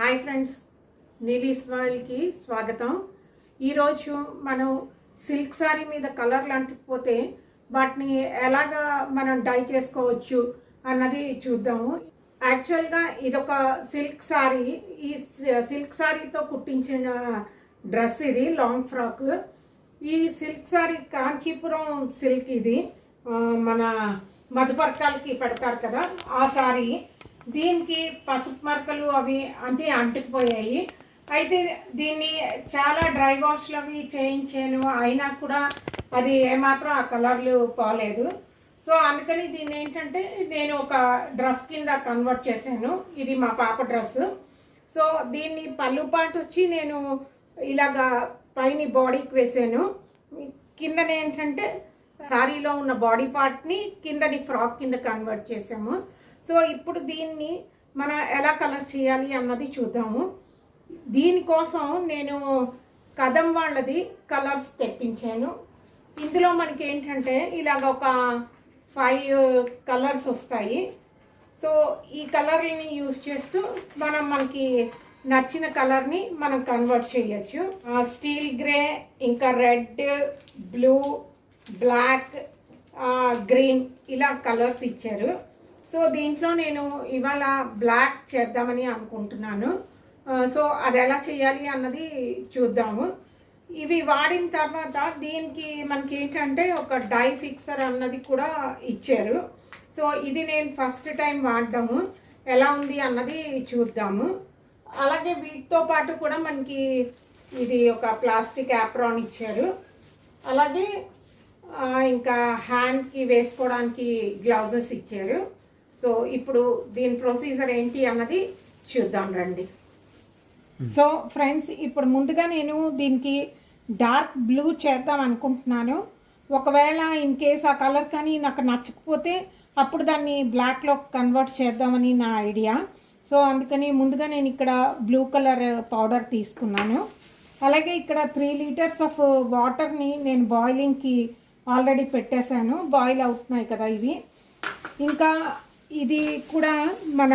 Hi friends నీలీస్ వరల్డ్కి స్వాగతం. ఈరోజు మనం సిల్క్ సారీ మీద కలర్లు అంటుకుపోతే వాటిని ఎలాగా మనం డై చేసుకోవచ్చు అన్నది చూద్దాము. యాక్చువల్గా ఇదొక సిల్క్ సారీ ఈ సిల్క్ సారీతో కుట్టించిన డ్రెస్ ఇది లాంగ్ ఫ్రాక్. ఈ సిల్క్ సారీ కాంచీపురం సిల్క్ ఇది. మన మధుపర్కాలకి పెడతారు కదా ఆ సారీ. దీనికి పసుపు మరకలు అవి అంటే అంటుకుపోయాయి. అయితే దీన్ని చాలా డ్రై వాష్లు అవి చేయించాను. అయినా కూడా అది ఏమాత్రం ఆ కలర్లు పోలేదు. సో అందుకని దీన్ని ఏంటంటే నేను ఒక డ్రెస్ కింద కన్వర్ట్ చేశాను. ఇది మా పాప డ్రెస్. సో దీన్ని పళ్ళు పాటు వచ్చి నేను ఇలాగా పైన బాడీకి వేసాను. కిందనే ఏంటంటే శారీలో ఉన్న బాడీ పార్ట్ని కిందని ఫ్రాక్ కింద కన్వర్ట్ చేసాము సో ఇప్పుడు దీన్ని మనం ఎలా కలర్ చేయాలి అన్నది చూద్దాము. దీనికోసం నేను కదం వాళ్ళది కలర్స్ తెప్పించాను. ఇందులో మనకి ఏంటంటే ఇలాగ ఒక ఫైవ్ కలర్స్ వస్తాయి. సో ఈ కలర్ని యూజ్ చేస్తూ మనం మనకి నచ్చిన కలర్ని మనం కన్వర్ట్ చేయొచ్చు. స్టీల్ గ్రే ఇంకా రెడ్ బ్లూ బ్లాక్ గ్రీన్ ఇలా కలర్స్ ఇచ్చారు. సో దీంట్లో నేను ఇవాళ బ్లాక్ చేద్దామని అనుకుంటున్నాను. సో అది ఎలా చేయాలి అన్నది చూద్దాము. ఇవి వాడిన తర్వాత దీనికి మనకి ఏంటంటే ఒక డై ఫిక్సర్ అన్నది కూడా ఇచ్చారు. సో ఇది నేను ఫస్ట్ టైం వాడదాము ఎలా ఉంది అన్నది చూద్దాము. అలాగే వీటితో పాటు కూడా మనకి ఇది ఒక ప్లాస్టిక్ యాప్రాన్ ఇచ్చారు. అలాగే ఇంకా హ్యాండ్కి వేసుకోవడానికి గ్లౌజెస్ ఇచ్చారు. సో ఇప్పుడు దీని ప్రొసీజర్ ఏంటి అన్నది చూద్దాం రండి. సో ఫ్రెండ్స్ ఇప్పుడు ముందుగా నేను దీనికి డార్క్ బ్లూ చేద్దాం అనుకుంటున్నాను. ఒకవేళ ఇన్ కేస్ ఆ కలర్ కానీ నాకు నచ్చకపోతే అప్పుడు దాన్ని బ్లాక్లో కన్వర్ట్ చేద్దామని నా ఐడియా సో అందుకని ముందుగా నేను ఇక్కడ బ్లూ కలర్ పౌడర్ తీసుకున్నాను. అలాగే ఇక్కడ త్రీ లీటర్స్ ఆఫ్ వాటర్ని నేను బాయిలింగ్కి ఆల్రెడీ పెట్టేశాను. బాయిల్ అవుతున్నాయి కదా ఇవి. ఇంకా ఇది కూడా మన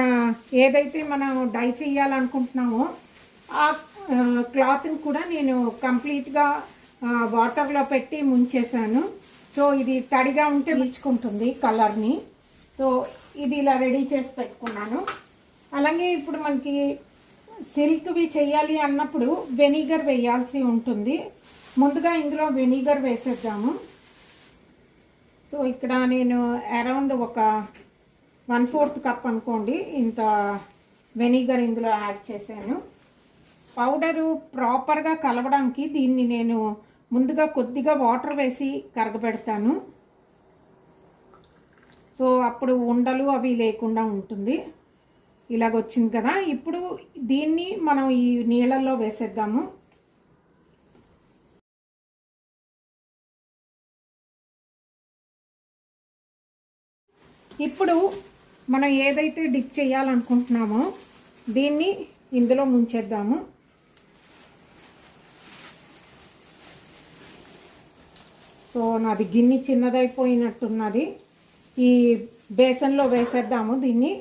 ఏదైతే మనం డై చేయాలనుకుంటున్నామో ఆ క్లాత్ని కూడా నేను కంప్లీట్గా వాటర్లో పెట్టి ముంచేసాను సో ఇది తడిగా ఉంటే పీల్చుకుంటుంది కలర్ని. సో ఇది ఇలా రెడీ చేసి పెట్టుకున్నాను. అలాగే ఇప్పుడు మనకి సిల్క్వి చేయాలి అన్నప్పుడు వెనిగర్ వేయాల్సి ఉంటుంది. ముందుగా ఇందులో వెనిగర్ వేసేద్దాము. సో ఇక్కడ నేను అరౌండ్ ఒక వన్ ఫోర్త్ కప్ అనుకోండి. ఇంత వెనిగర్ ఇందులో యాడ్ చేశాను. పౌడరు ప్రాపర్గా కలవడానికి దీన్ని నేను ముందుగా కొద్దిగా వాటర్ వేసి కరగబెడతాను. సో అప్పుడు ఉండలు అవి లేకుండా ఉంటుంది. ఇలాగ వచ్చింది కదా. ఇప్పుడు దీన్ని మనం ఈ నీళ్ళల్లో వేసేద్దాము. ఇప్పుడు మనం ఏదైతే డిప్ చేయాలనుకుంటున్నామో దీన్ని ఇందులో ముంచేద్దాము. సో నాది గిన్నె చిన్నదైపోయినట్టున్నది. ఈ బేసన్లో వేసేద్దాము దీన్ని.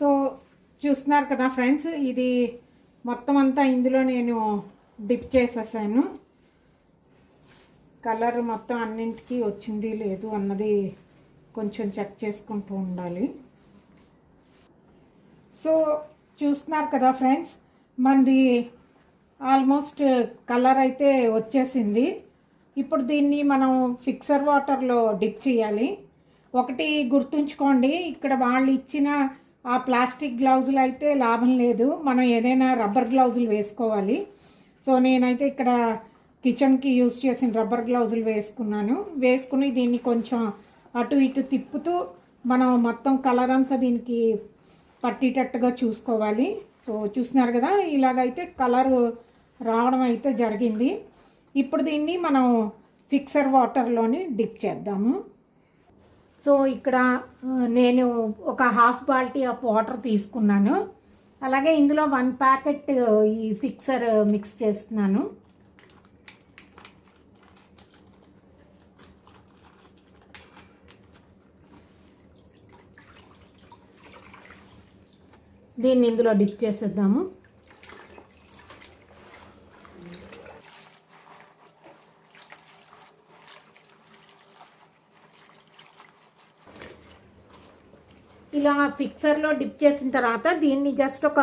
సో చూస్తున్నారు కదా ఫ్రెండ్స్ ఇది మొత్తం అంతా ఇందులో నేను డిప్ చేసేసాను. కలర్ మొత్తం అన్నింటికి వచ్చింది లేదు అన్నది కొంచెం చెక్ చేసుకుంటూ ఉండాలి. సో చూస్తున్నారు కదా ఫ్రెండ్స్ మనది ఆల్మోస్ట్ కలర్ అయితే వచ్చేసింది. ఇప్పుడు దీన్ని మనం ఫిక్సర్ వాటర్లో డిప్ చేయాలి. ఒకటి గుర్తుంచుకోండి ఇక్కడ వాళ్ళు ఇచ్చిన ఆ ప్లాస్టిక్ గ్లౌజులు అయితే లాభం లేదు. మనం ఏదైనా రబ్బర్ గ్లౌజులు వేసుకోవాలి. సో నేనైతే ఇక్కడ కిచెన్కి యూజ్ చేసిన రబ్బర్ గ్లౌజులు వేసుకున్నాను. వేసుకుని దీన్ని కొంచెం అటు ఇటు తిప్పుతూ మనం మొత్తం కలర్ అంతా దీనికి పట్టేటట్టుగా చూసుకోవాలి. సో చూసినారు కదా ఇలాగైతే కలర్ రావడం అయితే జరిగింది. ఇప్పుడు దీన్ని మనం ఫిక్సర్ వాటర్లోని డిప్ చేద్దాము. సో ఇక్కడ నేను ఒక హాఫ్ బాల్టీ ఆఫ్ వాటర్ తీసుకున్నాను. అలాగే ఇందులో వన్ ప్యాకెట్ ఈ ఫిక్సర్ మిక్స్ చేస్తున్నాను. దీన్ని ఇందులో డిప్ చేసేద్దాము. ఇలా ఫిక్సర్లో డిప్ చేసిన తర్వాత దీన్ని జస్ట్ ఒక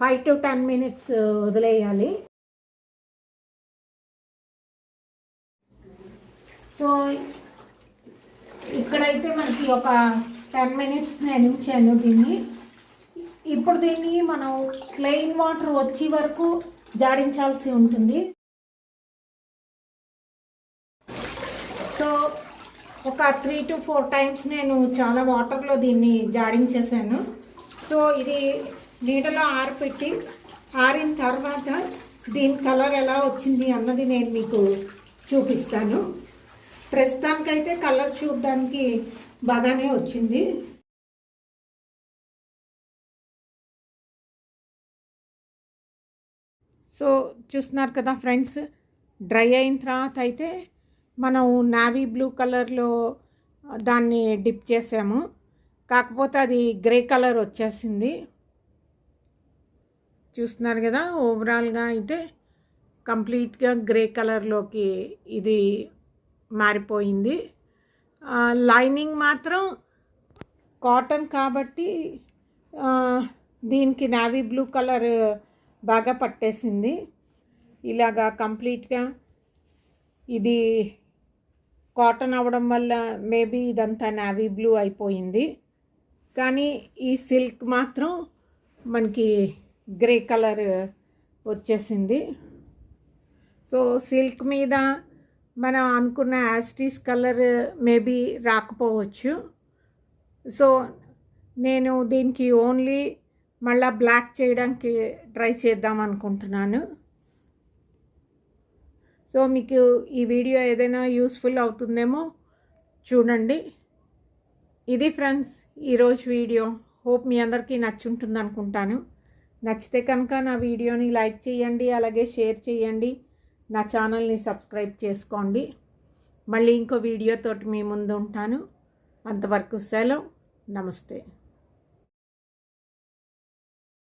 ఫైవ్ టు టెన్ మినిట్స్ వదిలేయాలి. సో ఇక్కడైతే మనకి ఒక టెన్ మినిట్స్ నేను ఉంచాను దీన్ని. ఇప్పుడు దీన్ని మనం ప్లెయిన్ వాటర్ వచ్చే వరకు జాడించాల్సి ఉంటుంది సో ఒక త్రీ టు ఫోర్ టైమ్స్ నేను చాలా వాటర్లో దీన్ని జాడించేసాను సో ఇది నీడలో ఆరిపెట్టి ఆరిన తర్వాత దీని కలర్ ఎలా వచ్చింది అన్నది నేను మీకు చూపిస్తాను. ప్రస్తుతానికైతే కలర్ చూడడానికి బాగానే వచ్చింది. సో చూస్తున్నారు కదా ఫ్రెండ్స్ డ్రై అయిన తర్వాత అయితే మనం నావీ బ్లూ కలర్లో దాన్ని డిప్ చేసాము. కాకపోతే అది గ్రే కలర్ వచ్చేసింది. చూస్తున్నారు కదా ఓవరాల్గా అయితే కంప్లీట్గా గ్రే కలర్లోకి ఇది మారిపోయింది. లైనింగ్ మాత్రం కాటన్ కాబట్టి దీనికి నావీ బ్లూ కలర్ బాగా పట్టేసింది. ఇలాగా కంప్లీట్గా ఇది కాటన్ అవ్వడం వల్ల మేబీ ఇదంతా నావీ బ్లూ అయిపోయింది. కానీ ఈ సిల్క్ మాత్రం మనకి గ్రే కలర్ వచ్చేసింది. సో సిల్క్ మీద మనం అనుకున్న యాస్టీస్ కలర్ మేబీ రాకపోవచ్చు. సో నేను దీనికి ఓన్లీ మళ్ళా బ్లాక్ చేయడానికి ట్రై చేద్దాం అనుకుంటున్నాను. సో మీకు ఈ వీడియో ఏదైనా యూస్ఫుల్ అవుతుందేమో చూడండి. ఇది ఫ్రెండ్స్ ఈరోజు వీడియో. హోప్ మీ అందరికీ నచ్చుంటుంది అనుకుంటాను. నచ్చితే కనుక నా వీడియోని లైక్ చేయండి అలాగే షేర్ చేయండి. నా ఛానల్ని సబ్స్క్రైబ్ చేసుకోండి. మళ్ళీ ఇంకో వీడియోతోటి మీ ముందు ఉంటాను. అంతవరకు సెలవు. నమస్తే.